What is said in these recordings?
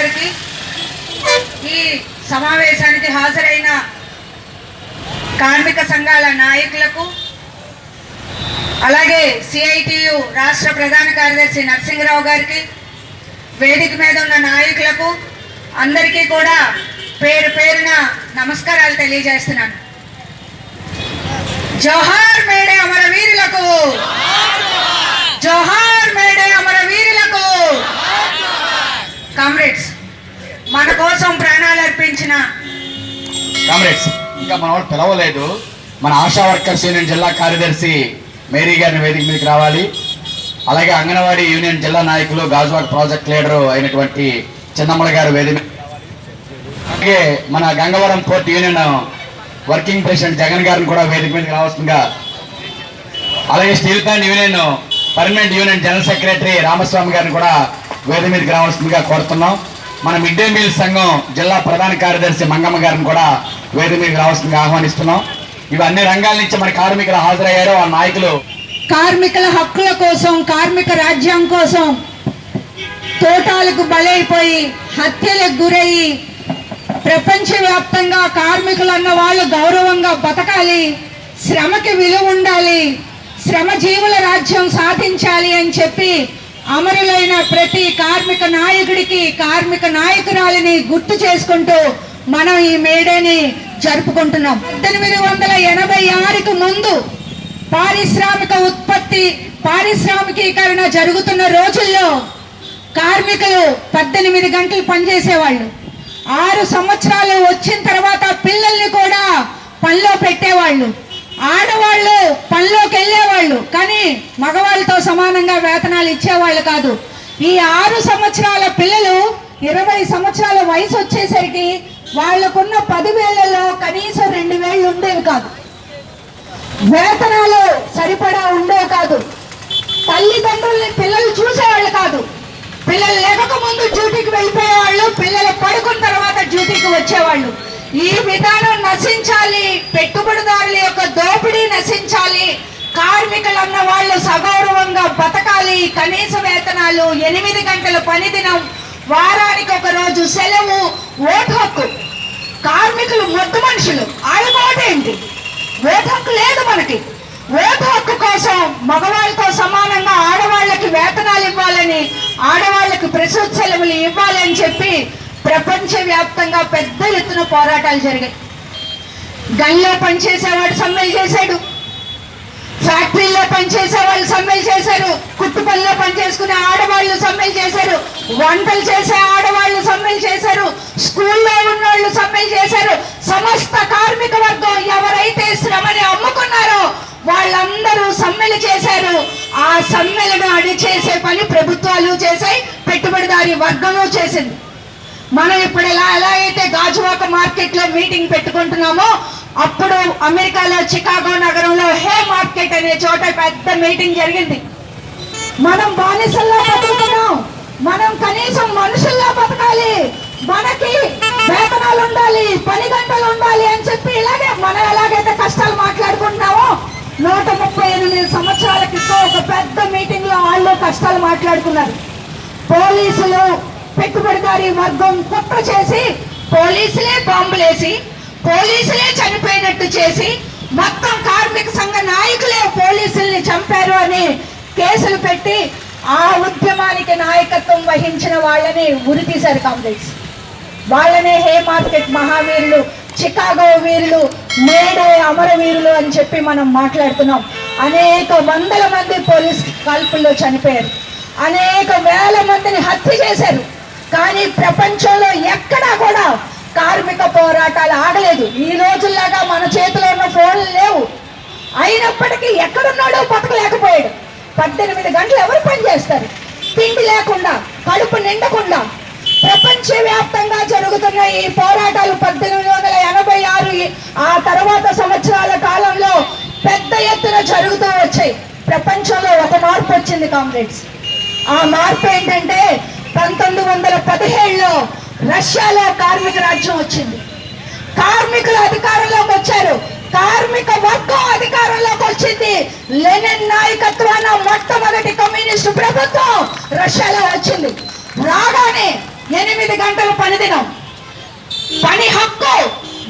గారికి ఈ సమావేశానికి హాజరైన కార్మిక సంఘాల నాయకులకు అలాగే సిఐటియు రాష్ట్ర ప్రధాన కార్యదర్శి నరసింహరావు గారికి వేదిక మీద ఉన్న నాయకులకు అందరికీ కూడా పేరు పేరున నమస్కారాలు తెలియజేస్తున్నాను. జోహార్ మేడే అమరవీరులకు! జోహార్ మేడే అమరవీరులకు! కామ్రేడ్స్ మన కోసం ప్రాణాలు అర్పించిన కామ్రేడ్స్ ఇంకా మన వాళ్ళు పిలవలేదు. మన ఆశా వర్కర్స్ యూనియన్ జిల్లా కార్యదర్శి మేరీ గారిని వేదిక మీదకి రావాలి. అలాగే అంగన్వాడీ యూనియన్ జిల్లా నాయకులు గాజువాక్ ప్రాజెక్ట్ లీడర్ అయినటువంటి చిన్నమ్మల గారు వేదిక అలాగే మన Gangavaram port union working president Jagan గారిని కూడా వేదిక మీదకి రావాల్సిందిగా. అలాగే steel plant union permanent union general secretary Ramaswamy గారిని కూడా వేద మీదకి రావాల్సిందిగా కోరుతున్నాం. మన మిడ్ డే మీల్ సంఘం జిల్లా ప్రధాన కార్యదర్శి మంగమ్మ గారిని కూడా వేదిక మీదకి రావాల్సిందిగా ఆహ్వానిస్తున్నాం. ఇవి అన్ని రంగాల నుంచి మన కార్మికులు హాజరయ్యారు. ఆ నాయకులు కార్మికుల హక్కుల కోసం కార్మిక రాజ్యం కోసం తోటాలకు బలైపోయి హత్యలకు గురయ్యి ప్రపంచవ్యాప్తంగా కార్మికులు అన్న వాళ్ళు గౌరవంగా బతకాలి శ్రమకి విలువ ఉండాలి శ్రమ జీవుల రాజ్యం సాధించాలి అని చెప్పి అమరులైన ప్రతి కార్మిక నాయకుడికి కార్మిక నాయకురాలిని గుర్తు చేసుకుంటూ మనం ఈ మేడేని జరుపుకుంటున్నాం. పద్దెనిమిది వందల ఎనభై ఆరుకు ముందు పారిశ్రామిక ఉత్పత్తి పారిశ్రామికీకరణ జరుగుతున్న రోజుల్లో కార్మికులు పద్దెనిమిది గంటలు పనిచేసేవాళ్ళు. ఆరు సంవత్సరాలు వచ్చిన తర్వాత పిల్లల్ని కూడా పనిలో పెట్టేవాళ్ళు. ఆడవాళ్ళు పనిలోకి వెళ్ళేవాళ్ళు కానీ మగవాళ్ళతో సమానంగా వేతనాలు ఇచ్చేవాళ్ళు కాదు. ఈ ఆరు సంవత్సరాల పిల్లలు ఇరవై సంవత్సరాల వయసు వచ్చేసరికి వాళ్ళకున్న పదివేలలో కనీసం రెండు వేళ్ళు ఉండేవి కాదు. వేతనాలు సరిపడా ఉండేవి కాదు. తల్లిదండ్రుల్ని పిల్లలు చూసేవాళ్ళు కాదు. పిల్లలు లేవక ముందు డ్యూటీకి వెళ్ళిపోయేవాళ్ళు పిల్లలు పడుకున్న తర్వాత డ్యూటీకి వచ్చేవాళ్ళు. ఈ విధానం నశించాలి. పెట్టుబడిదారుల యొక్క దోపిడీ నశించాలి. కార్మికులు అన్న వాళ్ళు సగౌరవంగా బతకాలి. కనీస వేతనాలు ఎనిమిది గంటల పనిదినం వారానికి ఒక రోజు సెలవు ఓటు హక్కు. కార్మికులు మొద్దు మనుషులు. ఆడుకోవటేంటి ఓటు హక్కు లేదు మనకి. ఓటు హక్కు కోసం మగవాళ్ళతో సమానంగా ఆడవాళ్ళకి వేతనాలు ఇవ్వాలని ఆడవాళ్ళకి ప్రసూతి సెలవులు ఇవ్వాలని చెప్పి ప్రపంచ వ్యాప్తంగా పెద్ద ఎత్తున పోరాటాలు జరిగాయి. గన్లో పనిచేసేవాడు సమ్మెలు చేశాడు. ఫ్యాక్టరీలో పనిచేసే వాళ్ళు సమ్మెలు చేశారు. కుట్టు పనిలో పనిచేసుకునే ఆడవాళ్ళు సమ్మెలు చేశారు. వంటలు చేసే ఆడవాళ్ళు సమ్మెలు చేశారు. స్కూల్లో ఉన్నోళ్ళు సమ్మెలు చేశారు. సమస్త కార్మిక వర్గం ఎవరైతే శ్రమని అమ్ముకున్నారో వాళ్ళందరూ సమ్మెలు చేశారు. ఆ సమ్మెలను అడిచేసే పని ప్రభుత్వాలు చేశాయి పెట్టుబడిదారి వర్గము చేసింది. మనం ఇప్పుడు ఎలా ఎలా అయితే గాజువాక మార్కెట్లో మీటింగ్ పెట్టుకుంటున్నామో అప్పుడు అమెరికాలో చికాగో నగరంలో హే మార్కెట్ అనే చోట పెద్ద మీటింగ్ జరిగింది. మనం బానిసల్లో బతుకుతున్నాం. మనం కనీసం మనుషుల్లో బతకాలి. మనకి వేతనాలు ఉండాలి పని గంటలు ఉండాలి అని చెప్పి ఇలాగే మనం ఎలాగైతే కష్టాలు మాట్లాడుకుంటున్నామో నూట ముప్పై ఎనిమిది సంవత్సరాల క్రితం ఒక పెద్ద మీటింగ్లో వాళ్ళు కష్టాలు మాట్లాడుకున్నారు. పోలీసులు పెట్టుబడిదారి వర్గం కుట్ర చేసి పోలీసులే బాంబులేసి పోలీసులే చనిపోయినట్టు చేసి మొత్తం కార్మిక సంఘ నాయకులే పోలీసుల్ని చంపారు అని కేసులు పెట్టి ఆ ఉద్యమానికి నాయకత్వం వహించిన వాళ్ళని ఉరి తీశారు కాంగ్రెస్ వాళ్ళనే హే మార్కెట్ మహావీరులు చికాగో వీరులు మేడే అమరవీరులు అని చెప్పి మనం మాట్లాడుతున్నాం. అనేక వందల మంది పోలీస్ కాల్పుల్లో చనిపోయారు. అనేక వేల మందిని హత్య చేశారు. కానీ ప్రపంచంలో ఎక్కడా కూడా కార్మిక పోరాటాలు ఆగలేదు. ఈ రోజుల్లాగా మన చేతిలో ఉన్న ఫోన్లు లేవు. అయినప్పటికీ ఎక్కడున్నాడో బతకలేకపోయాడు. పద్దెనిమిది గంటలు ఎవరు పనిచేస్తారు తిండి లేకుండా కడుపు నిండకుండా. ప్రపంచవ్యాప్తంగా జరుగుతున్న ఈ పోరాటాలు పద్దెనిమిది వందల ఎనభై ఆరు ఆ తర్వాత సంవత్సరాల కాలంలో పెద్ద ఎత్తున జరుగుతూ వచ్చాయి. ప్రపంచంలో ఒక మార్పు వచ్చింది కామ్రేడ్స్. ఆ మార్పు ఏంటంటే పంతొమ్మిది వందల పదిహేడులో రష్యాలో కార్మిక రాజ్యం వచ్చింది. కార్మికులు అధికారంలోకి వచ్చారు. కార్మిక వర్గం అధికారంలోకి వచ్చింది. లెనిన్ నాయకత్వాన మొట్టమొదటి కమ్యూనిస్టు ప్రభుత్వం రష్యాలో వచ్చింది. రాగానే ఎనిమిది గంటల పని దినం. పని హక్కు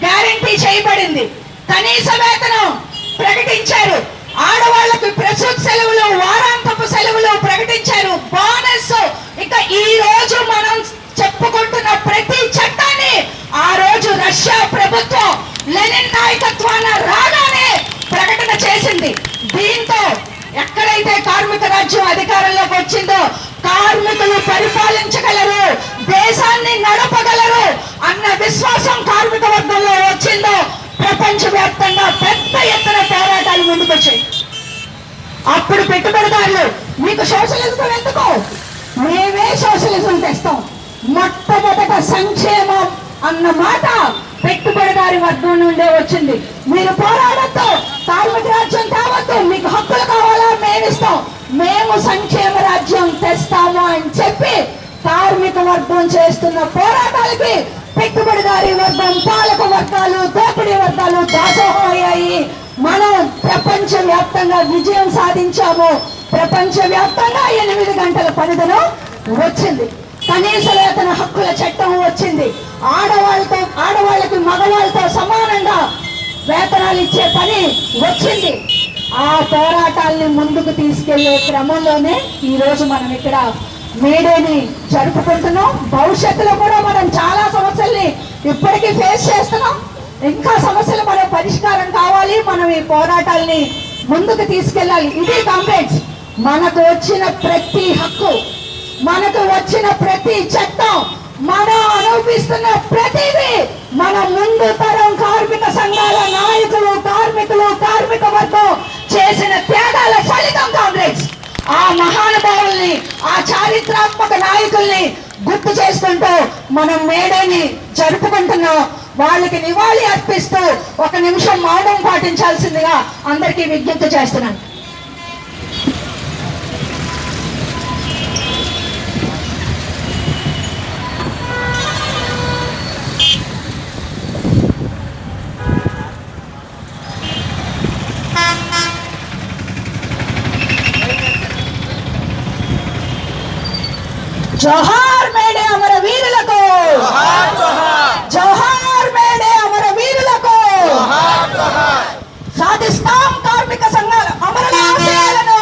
గ్యారంటీ చేయబడింది. కనీస వేతనం ప్రకటించారు. ఆడవాళ్ళకు ప్రసూతి సెలవులు వారాంతపు సెలవులు ప్రకటించారు. బోనస్. ఇక ఈ రోజు మనం చెప్పుకుంటున్న ప్రతి చట్టాన్ని ఆ రోజు రష్యా ప్రభుత్వం లెనిన్ నాయకత్వాన రాగానే ప్రకటన చేసింది. దీంతో ఎక్కడైతే కార్మిక రాజ్యం అధికారంలోకి వచ్చిందో కార్మికులు పరిపాలించగలరు దేశాన్ని నడపగలరు అన్న విశ్వాసం కార్మిక వర్గంలో వచ్చిందో ప్రపంచవ్యాప్తంగా పెద్ద ఎత్తున పోరాటాలు ముందుకొచ్చాయి. అప్పుడు పెట్టుబడిదారులు మీకు సోషలిజం ఎందుకు? మేమే సోషలిజం తెస్తాం. మొట్టమొదట సంక్షేమం అన్న మాట పెట్టుబడిదారి వర్గం నుండే వచ్చింది. మీరు పోరాడద్దు కార్మిక రాజ్యం తేవద్దు మీకు హక్కులు కావాలా మేము ఇస్తాం. మేము సంక్షేమ రాజ్యం తెస్తాము అని చెప్పి కార్మిక వర్గం చేస్తున్న పోరాటాలకి పెట్టుబడిదారి వర్గం పాలక వర్గాలు దోపిడీ వర్గాలు దాసోహం అయ్యాయి. మనం ప్రపంచ వ్యాప్తంగా విజయం సాధించాము. ప్రపంచ వ్యాప్తంగా ఎనిమిది గంటల పనిదనం వచ్చింది. కనీస వేతన హక్కుల చట్టం వచ్చింది. ఆడవాళ్ళతో ఆడవాళ్ళకి మగవాళ్ళతో సమానంగా వేతనాలు ఇచ్చే పని వచ్చింది. ఆ పోరాటాల్ని ముందుకు తీసుకెళ్ళే క్రమంలోనే ఈరోజు మనం ఇక్కడ మేడేని జరుపుకుంటున్నాం. భవిష్యత్తులో కూడా మనం చాలా సమస్యల్ని ఇప్పటికీ ఫేస్ చేస్తున్నాం. ఇంకా సమస్యలు మన పరిష్కారం కావాలి. మనం ఈ పోరాటాల్ని ముందుకు తీసుకెళ్ళాలి. ఇది కంప్లైంట్స్ మనకు వచ్చిన ప్రతి హక్కు మనకు వచ్చిన ప్రతి చట్టం మనం అనుభవిస్తున్న ప్రతిదీ మన ముందు తరం కార్మిక సంఘాల నాయకులు కార్మికులు కార్మిక వర్గం చేసిన త్యాగాల ఫలితం కాంగ్రెస్. ఆ మహానుభావుల్ని ఆ చారిత్రాత్మక నాయకుల్ని గుర్తు చేసుకుంటూ మనం మేడేని జరుపుకుంటున్నాం. వాళ్ళకి నివాళి అర్పిస్తూ ఒక నిమిషం మౌనం పాటించాల్సిందిగా అందరికీ విజ్ఞప్తి చేస్తున్నాను. జోహార్ మేడే అమర వీరులకు. జోహార్ మేడే అమర వీరులకు. సాధిస్తాం కార్మిక సంఘాల అమరుల ఆశయాలను.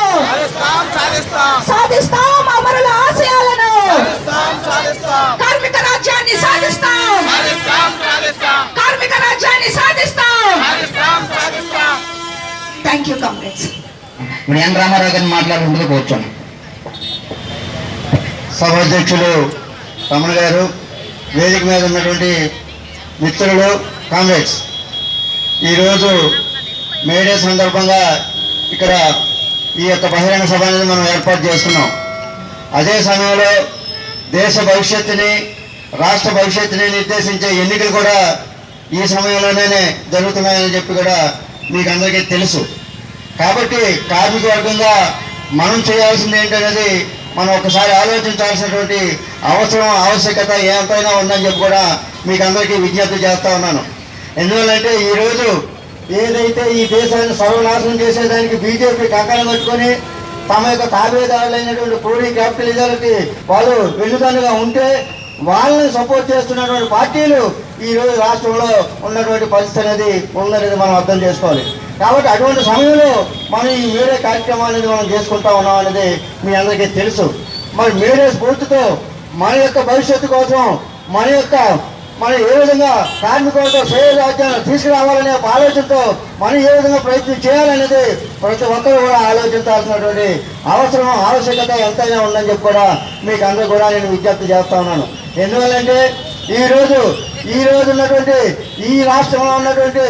సాధిస్తాం అమరుల ఆశయాలను. సాధిస్తాం సాధిస్తాం. కార్మిక రాజ్యాన్ని సాధిస్తాం. కార్మిక రాజ్యాన్ని సాధిస్తాం. థ్యాంక్ యూ కామ్రేడ్స్ ఇప్పుడు ఎన్ రామారావు గారిని మాట్లాడుకుంటూ కూర్చోండి సభాధ్యక్షులు రమణ గారు వేదిక మీద ఉన్నటువంటి మిత్రులు కామ్రేడ్స్ ఈరోజు మేడే సందర్భంగా ఇక్కడ ఈ యొక్క బహిరంగ సభ అనేది మనం ఏర్పాటు చేసుకున్నాం. అదే సమయంలో దేశ భవిష్యత్తుని రాష్ట్ర భవిష్యత్తుని నిర్దేశించే ఎన్నికలు కూడా ఈ సమయంలోనే జరుగుతున్నాయని చెప్పి కూడా మీకు అందరికీ తెలుసు. కాబట్టి కార్మిక వర్గంగా మనం చేయాల్సింది ఏంటనేది మనం ఒకసారి ఆలోచించాల్సినటువంటి అవసరం ఆవశ్యకత ఎంతైనా ఉందని చెప్పి కూడా మీకు అందరికీ విజ్ఞప్తి చేస్తూ ఉన్నాను. ఎందువల్లంటే ఈరోజు ఏదైతే ఈ దేశాన్ని సర్వనాశనం చేసేదానికి బీజేపీ కంకణం కట్టుకొని తమ యొక్క తాబేదారులైనటువంటి క్రూడీ క్యాపిటలిజాలకి వాళ్ళు వెన్నుదన్నుగా ఉంటే వాళ్ళని సపోర్ట్ చేస్తున్నటువంటి పార్టీలు ఈ రోజు రాష్ట్రంలో ఉన్నటువంటి పరిస్థితి అనేది ఉందనేది మనం అర్థం చేసుకోవాలి. కాబట్టి అటువంటి సమయంలో మనం ఈ మేరే కార్యక్రమం అనేది మనం చేసుకుంటా ఉన్నాం అనేది మీ అందరికీ తెలుసు. మరి మీడియా స్ఫూర్తితో మన యొక్క భవిష్యత్తు కోసం మన యొక్క మనం ఏ విధంగా కార్మికులతో శ్రేయ తీసుకురావాలనే ఒక ఆలోచనతో మనం ఏ విధంగా ప్రయత్నం చేయాలనేది ప్రతి ఒక్కరు కూడా ఆలోచించాల్సినటువంటి అవసరం ఆవశ్యకత ఎంతైనా ఉందని చెప్పి కూడా మీకు అందరూ కూడా నేను విజ్ఞప్తి చేస్తా ఉన్నాను. ఎందువల్లంటే ఈరోజు ఈ రోజు ఉన్నటువంటి ఈ రాష్ట్రంలో ఉన్నటువంటి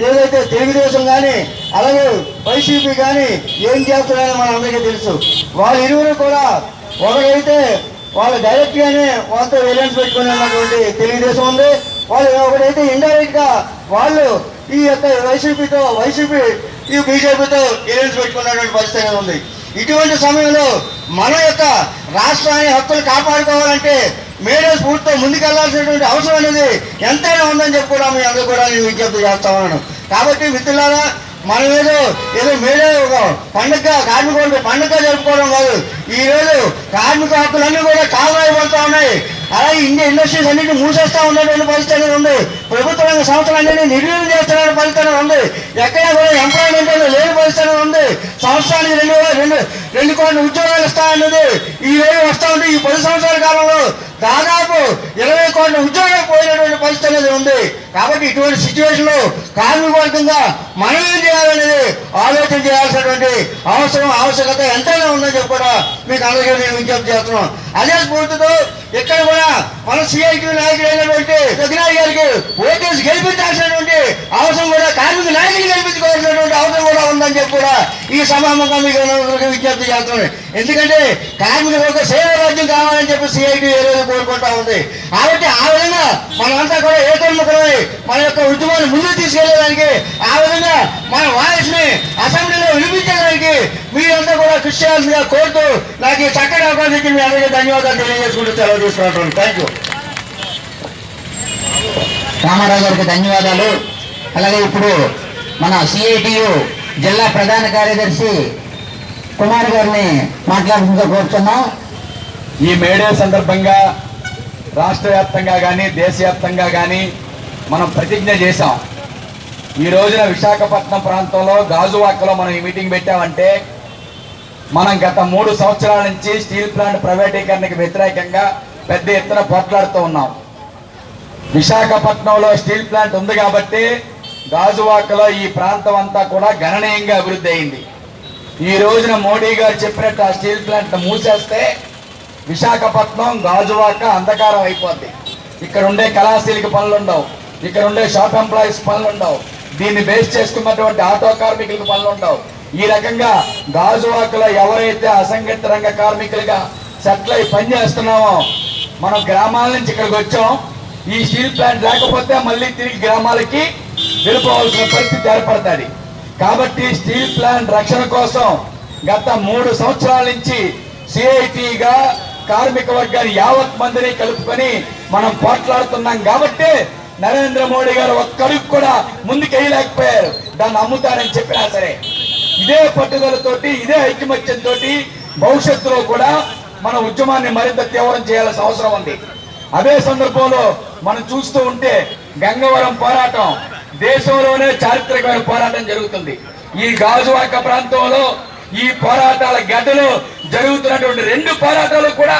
ఏదైతే తెలుగుదేశం కానీ అలాగే వైసీపీ కానీ ఏం చేస్తున్నారో మన అందరికీ తెలుసు. వాళ్ళ ఇరువురు కూడా ఒకరైతే వాళ్ళు డైరెక్ట్గానే వాళ్ళతో ఎలియన్స్ పెట్టుకుని ఉన్నటువంటి తెలుగుదేశం ఉంది. వాళ్ళు ఒకటైతే ఇండైరెక్ట్గా వాళ్ళు ఈ యొక్క వైసీపీతో వైసీపీ ఈ బీజేపీతో ఎలియన్స్ పెట్టుకున్నటువంటి పరిస్థితి అనేది ఉంది. ఇటువంటి సమయంలో మన యొక్క రాష్ట్రాన్ని హక్కులు కాపాడుకోవాలంటే మేడే స్ఫూర్తితో ముందుకెళ్ళాల్సినటువంటి అవసరం అనేది ఎంతైనా ఉందని చెప్పి కూడా మీ అందరూ కూడా నేను విజ్ఞప్తి చేస్తా ఉన్నాను. కాబట్టి మిత్రులారా మనం ఏదో ఏదో మేడే ఒక పండుగ కార్మికులకు పండుగ జరుపుకోవడం కాదు. ఈ రోజు కార్మిక హక్కులన్నీ కూడా కాలరాయబడుతూ ఉన్నాయి. అలాగే ఇండియా ఇండస్ట్రీస్ అన్నింటినీ మూసేస్తా ఉన్నటువంటి పరిస్థితి అనేది ఉంది. ప్రభుత్వ రంగ సంస్థలన్నింటినీ నిర్వీర్యం చేస్తున్న పరిస్థితి ఉంది. ఎక్కడ కూడా ఎంప్లాయ్మెంట్ లేని పరిస్థితి ఉంది. సంవత్సరానికి రెండు వేల రెండు రెండు కోట్ల ఉద్యోగాలు ఇస్తా అన్నది ఈ రోజు వస్తా ఉంటే ఈ పది సంవత్సరాల కాలంలో దాదాపు ఇరవై కోట్ల ఉద్యోగాలు పోయినటువంటి పరిస్థితి అనేది ఉంది. కాబట్టి ఇటువంటి సిచ్యువేషన్లో కార్మిక వర్గంగా మనం ఏం చేయాలనేది ఆలోచన చేయాల్సినటువంటి అవసరం ఆవశ్యకత ఎంతైనా ఉందని చెప్పి కూడా మీకు అందరికీ నేను విజ్ఞప్తి చేస్తున్నాం అదే స్ఫూర్తితో ఇక్కడ కూడా మన సిఐటి నాయకుడు అయినటువంటి రఘునాథ్ గారికి ఓటేసి గెలిపించాల్సినటువంటి అవసరం కూడా కార్మిక నాయకులు గెలిపించుకోవాల్సినటువంటి అవసరం కూడా ఉందని చెప్పి కూడా ఈ సమాముఖంగా మీకు విజ్ఞప్తి చేస్తున్నాను. ఎందుకంటే కార్మికులకు సేవ రాజ్యం కావాలని చెప్పి సిఐటి ఏ కోరుకుంటా ఉంది. కాబట్టి ఆ విధంగా మనమంతా కూడా ఏకోన్ముఖమై మన యొక్క ఉద్యమాన్ని ముందుకు తీసుకెళ్ళేదానికి ఆ విధంగా మన వాయిస్ని అసెంబ్లీలో వినిపించడానికి మీరంతా కూడా కృషి చేయాల్సిందిగా కోరుతూ నాకు ఈ చక్కటి అవకాశం ఇచ్చి మీ అందరికీ ధన్యవాదాలు తెలియజేసుకుంటూ సెలవు తీసుకుంటున్నాను. థ్యాంక్ యూ రామారావు గారికి ధన్యవాదాలు. అలాగే ఇప్పుడు మన సిఐటియు జిల్లా ప్రధాన కార్యదర్శి కుమార్ గారిని మాట్లాడుతుందో కోరుతున్నాం ఈ మేడే సందర్భంగా రాష్ట్ర వ్యాప్తంగా కానీ దేశవ్యాప్తంగా కానీ మనం ప్రతిజ్ఞ చేశాం. ఈ రోజున విశాఖపట్నం ప్రాంతంలో గాజువాకలో మనం ఈ మీటింగ్ పెట్టామంటే మనం గత మూడు సంవత్సరాల నుంచి స్టీల్ ప్లాంట్ ప్రైవేటీకరణకు వ్యతిరేకంగా పెద్ద ఎత్తున పోట్లాడుతూ ఉన్నాం. విశాఖపట్నంలో స్టీల్ ప్లాంట్ ఉంది కాబట్టి గాజువాకలో ఈ ప్రాంతం అంతా కూడా గణనీయంగా అభివృద్ధి అయింది. ఈ రోజున మోడీ గారు చెప్పినట్టు ఆ స్టీల్ ప్లాంట్ మూసేస్తే విశాఖపట్నం గాజువాక అంధకారం అయిపోద్ది. ఇక్కడ ఉండే కళాశీలకి పనులు ఉండవు ఇక్కడ ఉండే షాప్ ఎంప్లాయీస్ పనులు ఉండవు దీన్ని బేస్ చేసుకున్నటువంటి ఆటో కార్మికులకు పనులు ఉండవు ఈ రకంగా గాజువాకలో ఎవరైతే అసంఘటిత రంగ కార్మికులుగా సెటిల్ అయి పనిచేస్తున్నామో మనం గ్రామాల నుంచి ఇక్కడికి వచ్చాం. ఈ స్టీల్ ప్లాంట్ లేకపోతే మళ్ళీ తిరిగి గ్రామాలకి వెళ్ళిపోవాల్సిన పరిస్థితి ఏర్పడుతుంది. కాబట్టి స్టీల్ ప్లాంట్ రక్షణ కోసం గత మూడు సంవత్సరాల నుంచి సిఐటిగా కార్మిక వర్గాన్ని యావత్ మందిని కలుపుకొని మనం పోట్లాడుతున్నాం కాబట్టి నరేంద్ర మోడీ గారు ఒక్కడికి కూడా ముందుకెయ్యలేకపోయారు దాన్ని అమ్ముతారని చెప్పినా సరే. ఇదే పట్టుదలతోటి ఇదే ఐకమత్యంతో భవిష్యత్తులో కూడా మన ఉద్యమాన్ని మరింత తీవ్రం చేయాల్సిన అవసరం ఉంది. అదే సందర్భంలో మనం చూస్తూ ఉంటే గంగవరం పోరాటం దేశంలోనే చారిత్రకమైన పోరాటం జరుగుతుంది. ఈ గాజువాక ప్రాంతంలో ఈ పోరాటాల గడ్డలో జరుగుతున్నటువంటి రెండు పోరాటాలు కూడా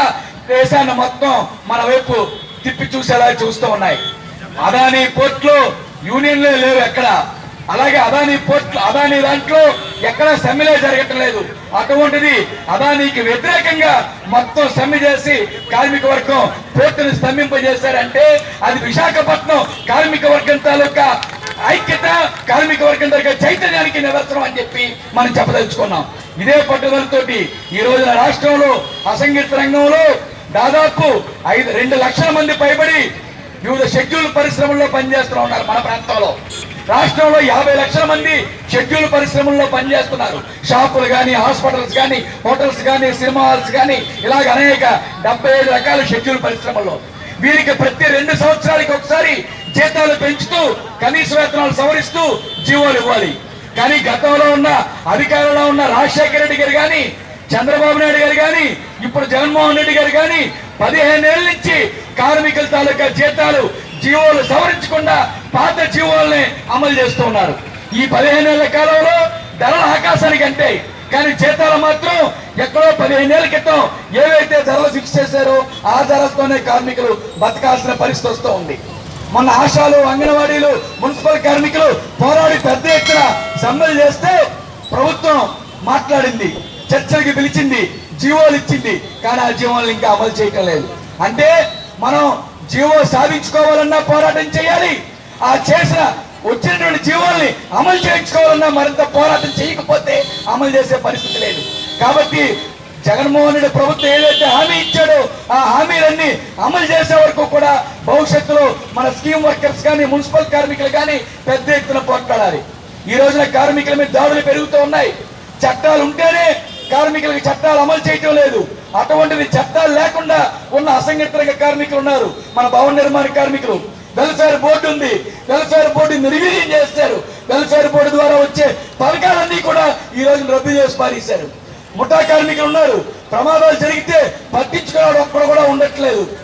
దేశాన్ని మొత్తం మన వైపు తిప్పి చూసేలా చూస్తూ ఉన్నాయి. అదానీ పోర్ట్లో యూనియన్లే లేవు ఎక్కడ. అలాగే అదానీ పోర్ట్లు అదానీ దాంట్లో ఎక్కడ సమ్మెలే జరగటం లేదు. అటువంటిది అదానికి వ్యతిరేకంగా మొత్తం సమ్మె చేసి కార్మిక వర్గం పోర్టును స్తంభింపజేశారంటే అది విశాఖపట్నం కార్మిక వర్గం తాలూకా ఐక్యత కార్మిక వర్గం దగ్గర చైతన్యానికి నిదర్శనం అని చెప్పి మనం చెప్పదలుచుకున్నాం. ఇదే పట్టుదలతోటి ఈ రోజున రాష్ట్రంలో అసంఘటిత రంగంలో దాదాపు ఐదు రెండు లక్షల మంది పైబడి వివిధ షెడ్యూల్ పరిశ్రమల్లో పనిచేస్తూ ఉన్నారు మన ప్రాంతంలో. రాష్ట్రంలో యాభై లక్షల మంది షెడ్యూల్ పరిశ్రమల్లో పనిచేస్తున్నారు. షాపులు కానీ హాస్పిటల్స్ కానీ హోటల్స్ కానీ సినిమా హాల్స్ కానీ ఇలాగ అనేక డెబ్బై ఐదు రకాల షెడ్యూల్ పరిశ్రమల్లో. వీరికి ప్రతి రెండు సంవత్సరాలకి ఒకసారి జీతాలు పెంచుతూ కనీస వేతనాలు సవరిస్తూ జీవోలు ఇవ్వాలి. కానీ గతంలో ఉన్న అధికారంలో ఉన్న రాజశేఖర రెడ్డి గారు కానీ చంద్రబాబు నాయుడు గారు కానీ ఇప్పుడు జగన్మోహన్ రెడ్డి గారు కానీ పదిహేను ఏళ్ళ నుంచి కార్మికుల తాలూకా జీతాలు జీవోలు సవరించకుండా పాత జీవోల్ని అమలు చేస్తూ ఉన్నారు. ఈ పదిహేను ఏళ్ళ కాలంలో ధరలు ఆకాశానికి అంటాయి కానీ జీతాలు మాత్రం ఎక్కడో పదిహేనేళ్ళ క్రితం ఏవైతే ధరలు ఫిక్స్ చేశారో ఆ ధరలతోనే కార్మికులు బతకాల్సిన పరిస్థితి వస్తూ ఉంది. మొన్న ఆశాలు అంగన్వాడీలు మున్సిపల్ కార్మికులు పోరాడి పెద్ద ఎత్తున సమ్మెలు చేస్తే ప్రభుత్వం మాట్లాడింది చర్చలకి పిలిచింది జీవోలు ఇచ్చింది కానీ ఆ జీవోలు ఇంకా అమలు చేయటం లేదు. అంటే మనం జీవో సాధించుకోవాలన్నా పోరాటం చేయాలి. ఆ చేసిన వచ్చినటువంటి జీవోల్ని అమలు చేయించుకోవాలన్నా మరింత పోరాటం చేయకపోతే అమలు చేసే పరిస్థితి లేదు. కాబట్టి జగన్మోహన్ రెడ్డి ప్రభుత్వం ఏదైతే హామీ ఇచ్చాడో ఆ హామీలన్నీ అమలు చేసే వరకు కూడా భవిష్యత్తులో మన స్కీమ్ వర్కర్స్ కానీ మున్సిపల్ కార్మికులు కానీ పెద్ద ఎత్తున పోట్లాడాలి. ఈ రోజున కార్మికుల మీద దాడులు పెరుగుతూ ఉన్నాయి. చట్టాలు ఉంటేనే కార్మికులకు చట్టాలు అమలు చేయటం లేదు. అటువంటిది చట్టాలు లేకుండా ఉన్న అసంఘటిత రంగ కార్మికులు ఉన్నారు. మన భవన నిర్మాణ కార్మికులు. వెల్ఫేర్ బోర్డు ఉంది. వెల్ఫేర్ బోర్డు నిర్వీర్యం చేస్తారు. వెల్ఫేర్ బోర్డు ద్వారా వచ్చే పథకాలన్నీ కూడా ఈ రోజు రద్దు చేసి పారేశారు. ముఠా కార్మికులు ఉన్నారు. ప్రమాదాలు జరిగితే పట్టించుకోవడం ఒక్కడ కూడా ఉండట్లేదు.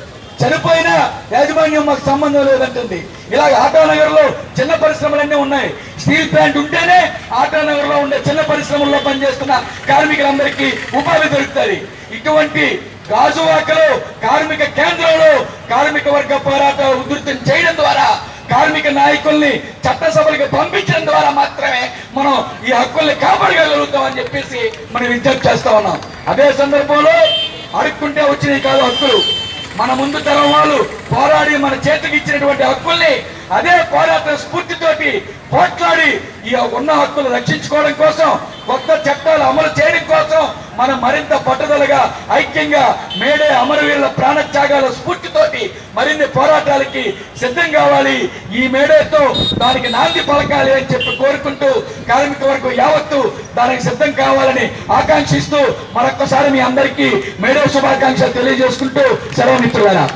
చనిపోయినా యాజమాన్యం మాకు సంబంధం లేదంటుంది. ఇలాగ ఆటానగర్లో చిన్న పరిశ్రమలన్నీ ఉన్నాయి. స్టీల్ ప్లాంట్ ఉంటేనే ఆటానగర్లో ఉండే చిన్న పరిశ్రమల్లో పనిచేస్తున్న కార్మికులందరికీ ఉపాధి దొరుకుతుంది. ఇటువంటి గాజువాకలో కార్మిక కేంద్రంలో కార్మిక వర్గ పోరాట ఉధృతం చేయడం ద్వారా కార్మిక నాయకుల్ని చట్టసభలకు పంపించడం ద్వారా మాత్రమే మనం ఈ హక్కుల్ని కాపాడగలుగుతామని చెప్పేసి మనం విజ్ఞప్తి చేస్తా ఉన్నాం. అదే సందర్భంలో అడుక్కుంటే వచ్చినాయి కాదు హక్కులు. మన ముందు తరం వాళ్ళు పోరాడి మన చేతికి ఇచ్చినటువంటి హక్కుల్ని అదే పోరాట స్ఫూర్తితోటి పోట్లాడి ఈ ఉన్న హక్కులు రక్షించుకోవడం కోసం కొత్త చట్టాలు అమలు చేయడం కోసం మనం మరింత పట్టుదలగా ఐక్యంగా మేడే అమరవీరుల ప్రాణత్యాగాల స్ఫూర్తితోటి మరిన్ని పోరాటాలకి సిద్ధం కావాలి. ఈ మేడేతో దానికి నాంది పలకాలి అని చెప్పి కోరుకుంటూ కార్మిక వర్గం యావత్తు దానికి సిద్ధం కావాలని ఆకాంక్షిస్తూ మరొక్కసారి మీ అందరికీ మేడే శుభాకాంక్షలు తెలియజేసుకుంటూ సెలవు మిత్రులారా.